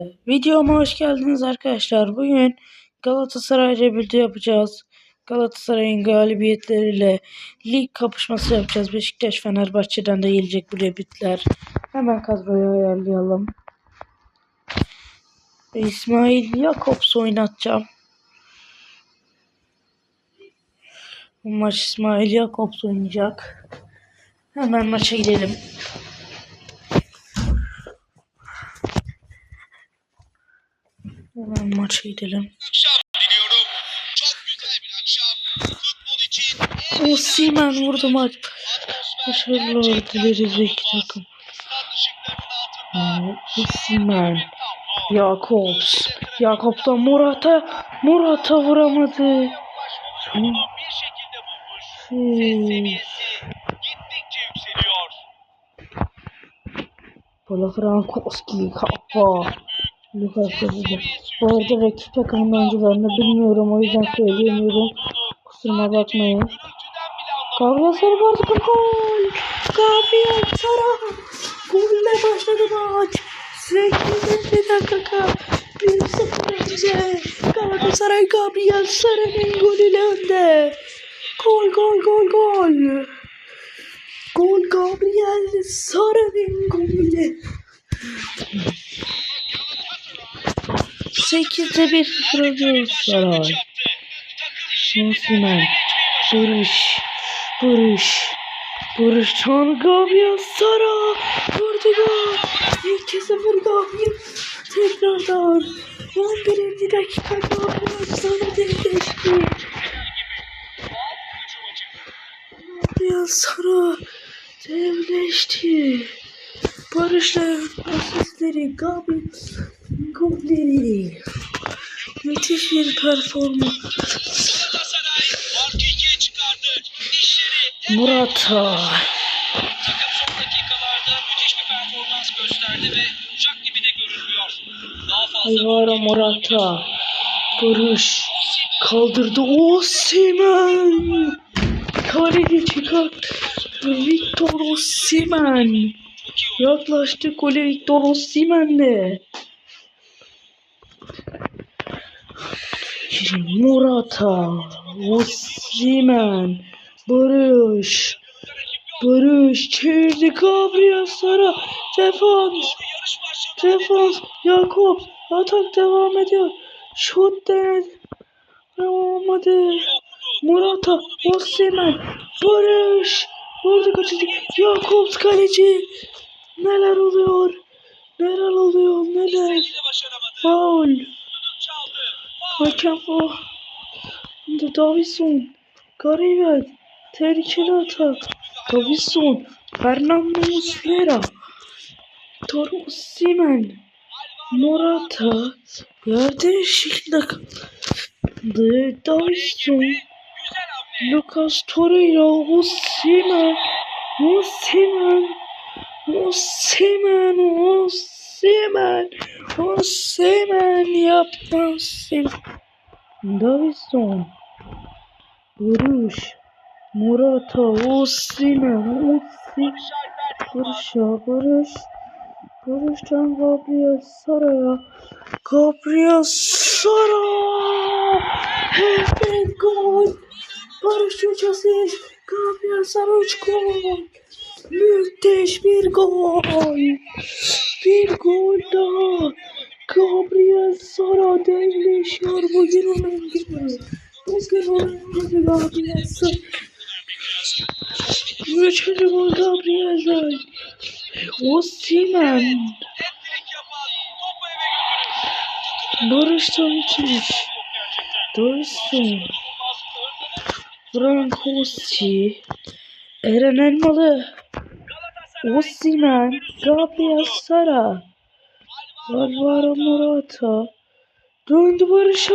Videoma hoş geldiniz arkadaşlar. Bugün Galatasaray Rebirth'i yapacağız. Galatasaray'ın galibiyetleriyle lig kapışması yapacağız. Beşiktaş Fenerbahçe'den de gelecek bu Rebirth'ler. Hemen kadroyu ayarlayalım. İsmail Jakobs oynatacağım. Bu maç İsmail Jakobs oynayacak. Hemen maça gidelim. Hemen maça gidelim. akşam diliyorum. Çok güzel bir akşam. Futbol için en Osimhen vurdu maç. atmosfer Başarılar dileriz iki takım. Osimhen. Jakobs. Jakobs'tan Morata. Morata vuramadı. Ama bir Lucas. Bu arada rakip takımın oyuncularını bilmiyorum o yüzden söyleyemiyorum. Kusuruma bakmayın. Gabriel Sara vardı gol. Gabriel Sara. Golle başladı maç. 8. dakika. 1-0 önce. Galatasaray Gabriel Sara'nın golüyle önde. Gol gol gol gol. Gol Gabriel Sara'nın golüyle. 8'de 1-0 önce Saray. Osimhen. Barış. Barış. Barış'tan Gabriel Sara. Vurdu gol. 2-0 Gabriel. Tekrardan. 11. dakika Gabriel Sara devleşti. Gabriel Sara devleşti. Barış'la asistleri Gabriel golleri. Müthiş bir performans. Galatasaray farkı ikiye çıkardı. Dişleri Murata. takım son dakikalarda müthiş bir performans gösterdi ve uçak gibi de görünmüyor. Daha fazla Alvaro Morata. Barış. Kaldırdı. Osimhen. Kaleci çıkarttı. Victor Osimhen. Yaklaştı gole Victor Osimhen'le. Morata. Osimhen. Barış. Barış çevirdi Gabriel Sara. Defans. Defans. Yakup. Atak devam ediyor. Şut denedi. Olmadı. Morata. Osimhen. Barış. Orada kaçırdı. Yakup kaleci. Neler oluyor? Neler oluyor? Neler? Faul. Hakem o. Davison. Garibet. Tehlikeli atak. Davison. Fernando Muslera. Toro Osimhen. Morata. Yer değişikliğinde kaldı. Davison. Lucas Torreira. Osimhen. Osimhen. Osimhen. Osimhen. Osimhen. Davison. Vuruş. Morata. Osimhen. Osimhen. Barış'a Barış. Barış'tan Gabriel Sara'ya. Gabriel Sara. Evet gol. Barış asist. Gabriel Sara üç gol. Müthiş bir gol. Bir gol daha. Gabriel Sara devleşiyor bugün onun gibi. Bugün onun gibi Gabriel Sara. Üçüncü gol yapan topu eve götüren Barış'tan müthiş. Dawson. Frankowski. Eren Elmalı. Osimhen. Gabriel Sara. Alvaro Morata. Döndü Barış'a.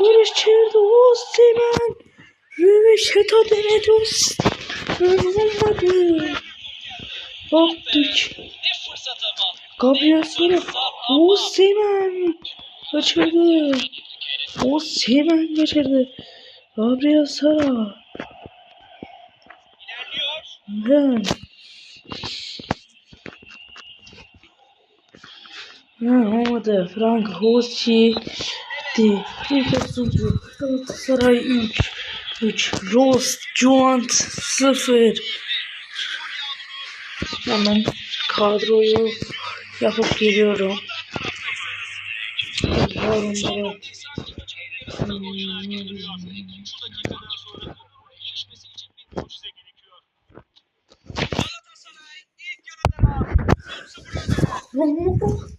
Barış çevirdi. Osimhen. Röveşata denedi Osimhen. Olmadı. Baktık. Gabriel Sara. Osimhen. Kaçırdı. Osimhen kaçırdı. Gabriel Sara. Ben. Olmadı. Frank Hoschi de Lucas Ucu Galatasaray 3 3 Rost Juant 0 Hemen kadroyu yapıp geliyorum. Yorumları Sanki 0-0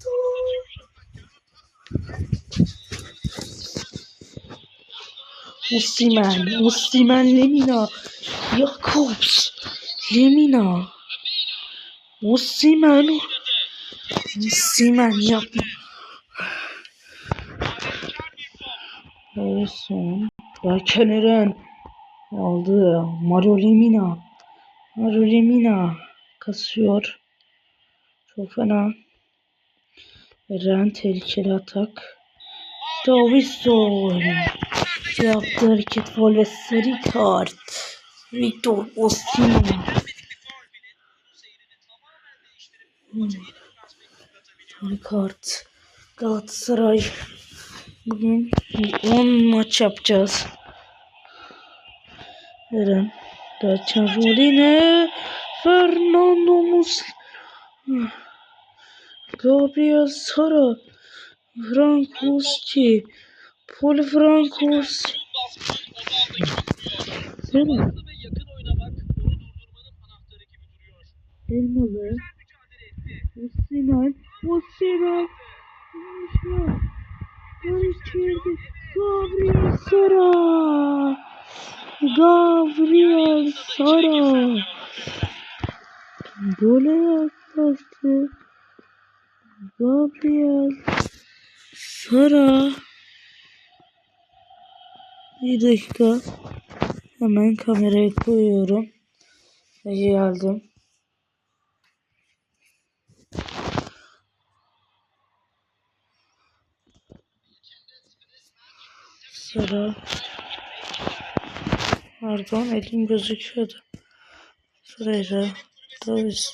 Osimhen, Osimhen, Lemina, Jakobs, Lemina, Osimhen, Osimhen yapma. Olsun. Berken Eren aldı. Mario Lemina. Mario Lemina kasıyor. Çok fena. Eren tehlikeli atak. Davidson yaptı hareket gol ve sarı kart. Victor Osimhen. Sarı kart. Galatasaray bugün 10 maç yapacağız. Eren. Berçan Roline. Fernando Mus. Gabriel Sara. Frank Hoschi. Paul Frank Hoschi. Değil. Elmalı. Osimhen. Osimhen. Osimhen. Geçirdi. Gabriel Sara. Gabriel Sara. Gole yaklaştı. Gabriel Sara. Bir dakika. Hemen kamerayı koyuyorum. Ve geldim. Sara. Pardon elim gözüküyordu. Sırayla. Davis.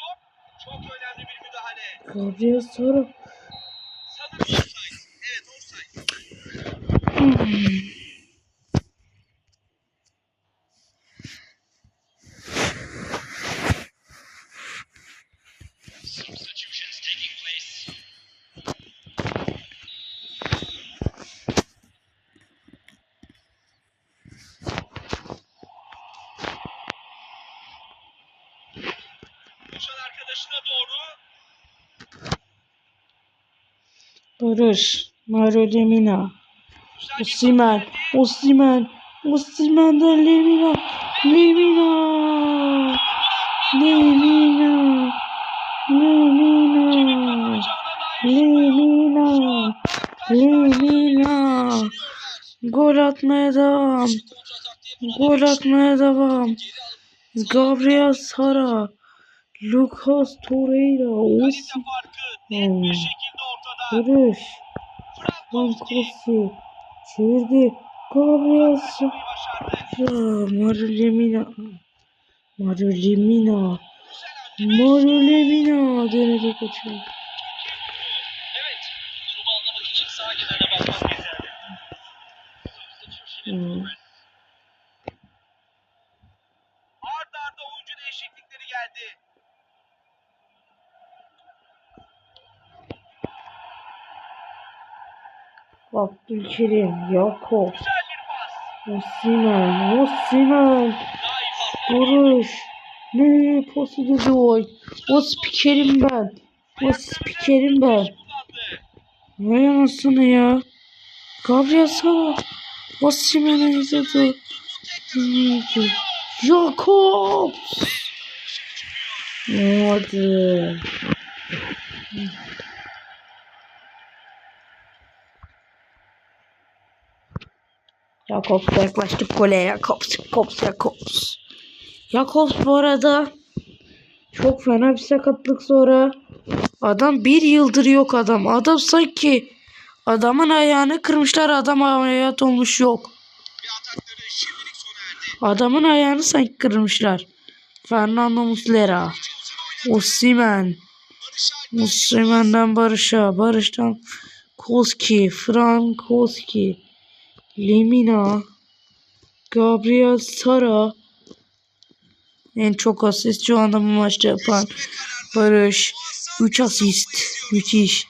Çok önemli bir müdahale. Gabriel Sara. Sanırım offside. Evet offside. Barış. Mario Lemina. verdi. Osimhen. Osimhen'den Lemina. Lemina. Lemina. Lemina. Lemina. Lemina. Gol atmaya devam. Gol atmaya devam. Gabriel Sara. Lucas Torreira. Osimhen. Frankowski Frankowski. Çevirdi. Gabriel Sara. başardı. Ya Mario Lemina. Mario Lemina. Güzel önde Mario Lemina denedi kaçıyor. Hmm. Ard arda oyuncu değişiklikleri geldi. Abdülkerim, Yakup, iyi pas. Barış. Ne pası dedi o? O spikerim ben. O spikerim ben. Vay anasını ya. Gabriel Sara. Osimhen'e izledi. Jakob. Hadi. Jakobs yaklaştık gole. Jakobs, Jakobs, Jakobs. Jakobs bu arada çok fena bir sakatlık sonra. Adam bir yıldır yok adam. Adam sanki adamın ayağını kırmışlar. Adam ameliyat olmuş yok. Adamın ayağını sanki kırmışlar. Fernando Muslera. Alper Osimhen'den Barış'a. Barış'tan Koski. Frankowski. Lemina. Gabriel Sara. En çok asist şu anda bu maçta yapan Barış. 3 asist. Müthiş.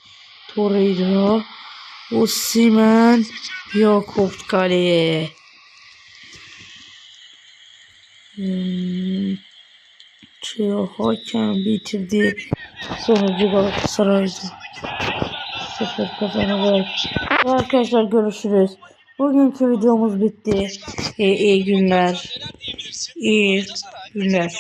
Torreira. Osimhen. Jakob kaleye. Hmm. Şey, hakem bitirdi. Sonucu Galatasaray'dı. Sıfır kazanarak. Arkadaşlar görüşürüz. Bugünkü videomuz bitti. İyi, iyi günler. İyi günler.